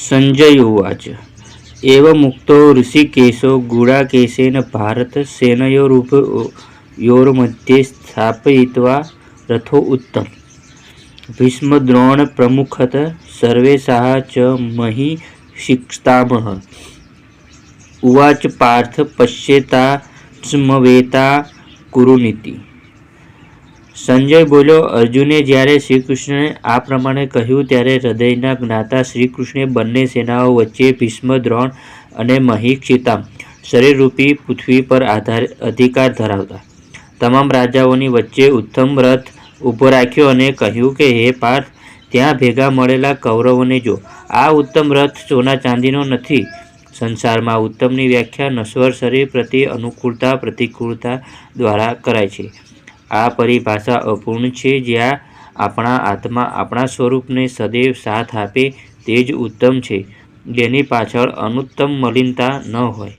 સંજય ઉવાચ एवमुक्तो ऋषिकेशो गुडाकेशेन भारत सेनयोरुभयोर्मध्ये स्थापयित्वा रथोत्तम भीष्मद्रोणप्रमुखत सर्वेषाः च महिषिक्तामः उवाच पार्थ પશ્યેતાત્મવેતા કુરુનીતિ સંજય બોલ્યો, અર્જુને જ્યારે શ્રીકૃષ્ણને આ પ્રમાણે કહ્યું ત્યારે હૃદયના જ્ઞાતા શ્રીકૃષ્ણે બંને સેનાઓ વચ્ચે ભીષ્મ, દ્રોણ અને મહિક્ષિતા શરીરરૂપી પૃથ્વી પર આધાર, અધિકાર ધરાવતા. તમામ રાજાઓની વચ્ચે ઉત્તમ રથ ઊભો રાખ્યો અને કહ્યું કે, હે પાર્થ, ત્યાં ભેગા મળેલા કૌરવોને જો. આ ઉત્તમ રથ સોના ચાંદીનો નથી. સંસારમાં ઉત્તમની વ્યાખ્યા નશ્વર શરીર પ્રત્યે અનુકૂળતા, પ્રતિકૂળતા દ્વારા કરાય છે. આ પરિભાષા અપૂર્ણ છે જ્યાં આપણા આત્મા આપણા સ્વરૂપને સદૈવ સાથ આપે તે જ ઉત્તમ છે. જેની પાછળ અનુત્તમ મલિનતા ન હોય.